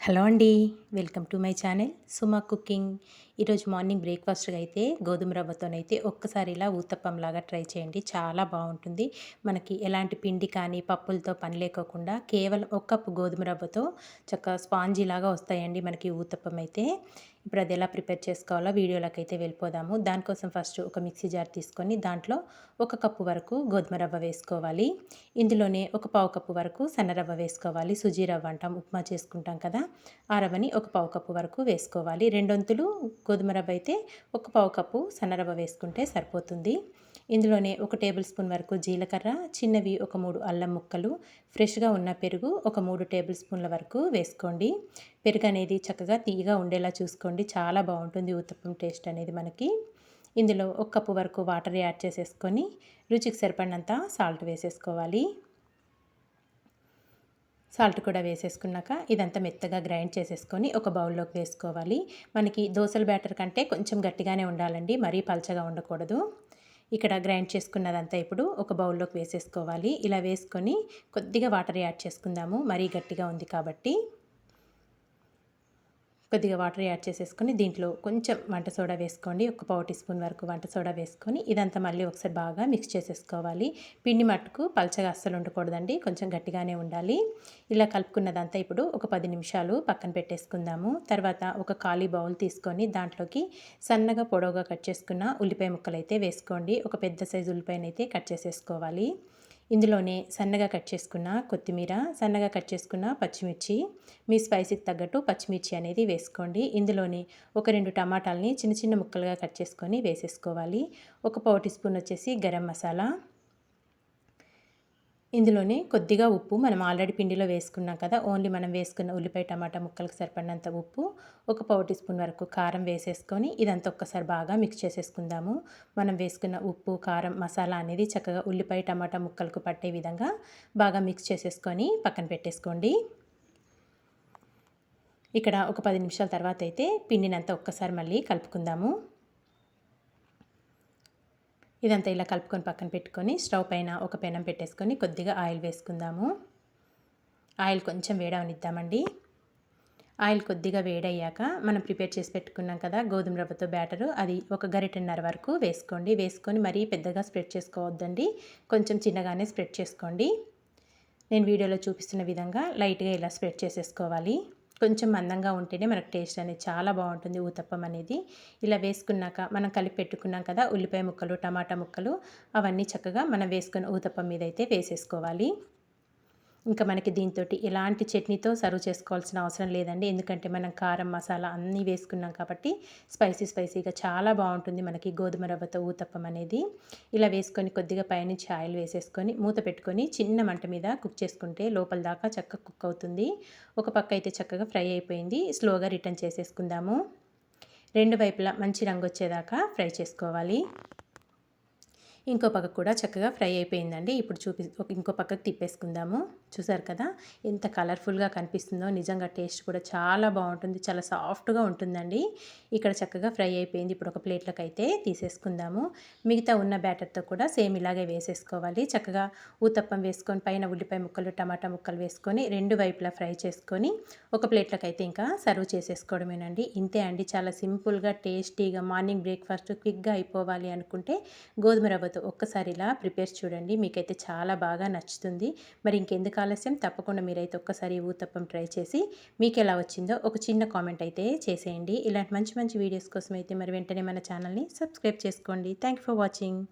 Hello అండి welcome to my channel. Suma cooking. ఈరోజు morning బ్రేక్ఫాస్ట్గా అయితే గోధుమ రవ్వతోనైతే ఒక్కసారి ఇలా ఊతప్పం లాగా ట్రై చేయండి. చాలా బాగుంటుంది. మనకి ఎలాంటి పిండి కానీ పప్పులతో పని లేకోకుండా కేవలం ఒక కప్పు గోధుమ రవ్వతో చక్కగా స్పాంజీ లాగా వస్తాయండి మనకి ఊతప్పం అయితే. ఇప్పుడు అది ఎలా ప్రిపేర్ చేసుకోవాలో వీడియోలోకి అయితే వెళ్ళిపోదాము. దానికోసం ఫస్ట్ ఒక మిక్సీ జార్ తీసుకొని దాంట్లో ఒక కప్పు వరకు గోధుమ రవ్వ వేసుకోవాలి. ఇందులోనే ఒక పావు కప్పు వరకు సన్న రవ్వ వేసుకోవాలి. సుజీ రవ్వ అంటాం ఉప్మా చేసుకుంటాం కదా. ఆ రవ్వని ఒక పావు కప్పు వరకు వేసుకోవాలి. రెండొంతులు గోధుమ రవ్వ అయితే ఒక పావు కప్పు సన్నరవ్వ వేసుకుంటే సరిపోతుంది. ఇందులోనే ఒక టేబుల్ స్పూన్ వరకు జీలకర్ర చిన్నవి ఒక మూడు అల్లం ముక్కలు ఫ్రెష్గా ఉన్న పెరుగు ఒక మూడు టేబుల్ స్పూన్ల వరకు వేసుకోండి. పెరుగు అనేది చక్కగా తీయగా ఉండేలా చూసుకోండి. చాలా బాగుంటుంది ఉత్తప్పం టేస్ట్ అనేది మనకి. ఇందులో ఒక కప్పు వరకు వాటర్ యాడ్ చేసేసుకొని రుచికి సరిపడినంత సాల్ట్ వేసేసుకోవాలి. సాల్ట్ కూడా వేసేసుకున్నాక ఇదంతా మెత్తగా గ్రైండ్ చేసేసుకొని ఒక బౌల్లోకి వేసుకోవాలి. మనకి దోశల బ్యాటర్ కంటే కొంచెం గట్టిగానే ఉండాలండి మరీ పలచగా ఉండకూడదు. ఇక్కడ గ్రైండ్ చేసుకున్నదంతా ఇప్పుడు ఒక బౌల్లోకి వేసేసుకోవాలి. ఇలా వేసుకొని కొద్దిగా వాటర్ యాడ్ చేసుకుందాము మరీ గట్టిగా ఉంది కాబట్టి. కొద్దిగా వాటర్ యాడ్ చేసేసుకొని దీంట్లో కొంచెం వంట సోడా వేసుకోండి. ఒక పావు టీ స్పూన్ వరకు వంట సోడా వేసుకొని ఇదంతా మళ్ళీ ఒకసారి బాగా మిక్స్ చేసేసుకోవాలి. పిండి మట్టుకు పలచగా అస్సలు ఉండకూడదండి. కొంచెం గట్టిగానే ఉండాలి. ఇలా కలుపుకున్నదంతా ఇప్పుడు ఒక పది నిమిషాలు పక్కన పెట్టేసుకుందాము. తర్వాత ఒక ఖాళీ బౌల్ తీసుకొని దాంట్లోకి సన్నగా పొడవుగా కట్ చేసుకున్న ఉల్లిపాయ ముక్కలు అయితే వేసుకోండి. ఒక పెద్ద సైజు ఉల్లిపాయనైతే కట్ చేసేసుకోవాలి. ఇందులోనే సన్నగా కట్ చేసుకున్న కొత్తిమీర సన్నగా కట్ చేసుకున్న పచ్చిమిర్చి మీ స్పైసీకి తగ్గట్టు పచ్చిమిర్చి అనేది వేసుకోండి. ఇందులోనే ఒక రెండు టమాటాలని చిన్న చిన్న ముక్కలుగా కట్ చేసుకొని వేసేసుకోవాలి. ఒక పావు టీ స్పూన్ వచ్చేసి గరం మసాలా ఇందులోనే కొద్దిగా ఉప్పు మనం ఆల్రెడీ పిండిలో వేసుకున్నాం కదా ఓన్లీ మనం వేసుకున్న ఉల్లిపాయ టమాటా ముక్కలకు సరిపడినంత ఉప్పు ఒక పావు టీ స్పూన్ వరకు కారం వేసేసుకొని ఇదంతా ఒక్కసారి బాగా మిక్స్ చేసేసుకుందాము. మనం వేసుకున్న ఉప్పు కారం మసాలా అనేది చక్కగా ఉల్లిపాయ టమాటా ముక్కలకు పట్టే విధంగా బాగా మిక్స్ చేసేసుకొని పక్కన పెట్టేసుకోండి. ఇక్కడ ఒక పది నిమిషాల తర్వాత అయితే పిండినంతా ఒక్కసారి మళ్ళీ కలుపుకుందాము. ఇదంతా ఇలా కలుపుకొని పక్కన పెట్టుకొని స్టవ్ పైన ఒక పెనం పెట్టేసుకొని కొద్దిగా ఆయిల్ వేసుకుందాము. ఆయిల్ కొంచెం వేడవనిద్దామండి. ఆయిల్ కొద్దిగా వేడయ్యాక మనం ప్రిపేర్ చేసి పెట్టుకున్నాం కదా గోధుమ రవ్వతో బ్యాటరు అది ఒక గరిటెన్నర వరకు వేసుకోండి. వేసుకొని మరీ పెద్దగా స్ప్రెడ్ చేసుకోవద్దండి. కొంచెం చిన్నగానే స్ప్రెడ్ చేసుకోండి. నేను వీడియోలో చూపిస్తున్న విధంగా లైట్గా ఇలా స్ప్రెడ్ చేసేసుకోవాలి. కొంచెం మందంగా ఉంటేనే మనకు టేస్ట్ అనేది చాలా బాగుంటుంది. ఊతప్పం అనేది ఇలా వేసుకున్నాక మనం కలిపి పెట్టుకున్నాం కదా ఉల్లిపాయ ముక్కలు టమాటా ముక్కలు అవన్నీ చక్కగా మనం వేసుకున్న ఊతప్పం మీద అయితే వేసేసుకోవాలి. ఇంకా మనకి దీంతో ఎలాంటి చట్నీతో సర్వ్ చేసుకోవాల్సిన అవసరం లేదండి. ఎందుకంటే మనం కారం మసాలా అన్నీ వేసుకున్నాం కాబట్టి స్పైసీ స్పైసీగా చాలా బాగుంటుంది మనకి గోధుమ రవ్వతో ఊతప్పం అనేది. ఇలా వేసుకొని కొద్దిగా పైనుంచి ఆయిల్ వేసేసుకొని మూత పెట్టుకొని చిన్న మంట మీద కుక్ చేసుకుంటే లోపల దాకా చక్కగా కుక్ అవుతుంది. ఒక పక్క అయితే చక్కగా ఫ్రై అయిపోయింది. స్లోగా రిటర్న్ చేసేసుకుందాము. రెండు వైపులా మంచి రంగు వచ్చేదాకా ఫ్రై చేసుకోవాలి. ఇంకో పక్క కూడా చక్కగా ఫ్రై అయిపోయిందండి. ఇప్పుడు చూపి ఇంకో పక్కకు తిప్పేసుకుందాము. చూసారు కదా? ఎంత కలర్ఫుల్గా కనిపిస్తుందో నిజంగా టేస్ట్ కూడా చాలా బాగుంటుంది. చాలా సాఫ్ట్గా ఉంటుందండి. ఇక్కడ చక్కగా ఫ్రై అయిపోయింది. ఇప్పుడు ఒక ప్లేట్లోకి అయితే తీసేసుకుందాము. మిగతా ఉన్న బ్యాటర్తో కూడా సేమ్ ఇలాగే వేసేసుకోవాలి. చక్కగా ఊతప్పం వేసుకొని పైన ఉల్లిపాయ ముక్కలు టమాటా ముక్కలు వేసుకొని రెండు వైపులా ఫ్రై చేసుకొని ఒక ప్లేట్లోకి అయితే ఇంకా సర్వ్ చేసేసుకోవడమేనండి. ఇంతే అండి. చాలా సింపుల్గా టేస్టీగా మార్నింగ్ బ్రేక్ఫాస్ట్ క్విక్గా అయిపోవాలి అనుకుంటే గోధుమ రవ్వతో ఒక్కసారి ఇలా ప్రిపేర్ చూడండి. మీకైతే చాలా బాగా నచ్చుతుంది. మరి ఇంకెందుకు ఆలస్యం? తప్పకుండా మీరైతే ఒక్కసారి ఊతప్పం ట్రై చేసి మీకు ఎలా వచ్చిందో ఒక చిన్న కామెంట్ అయితే చేసేయండి. ఇలాంటి మంచి మంచి వీడియోస్ కోసం అయితే మరి వెంటనే మన ఛానల్ని సబ్స్క్రైబ్ చేసుకోండి. Thank for watching.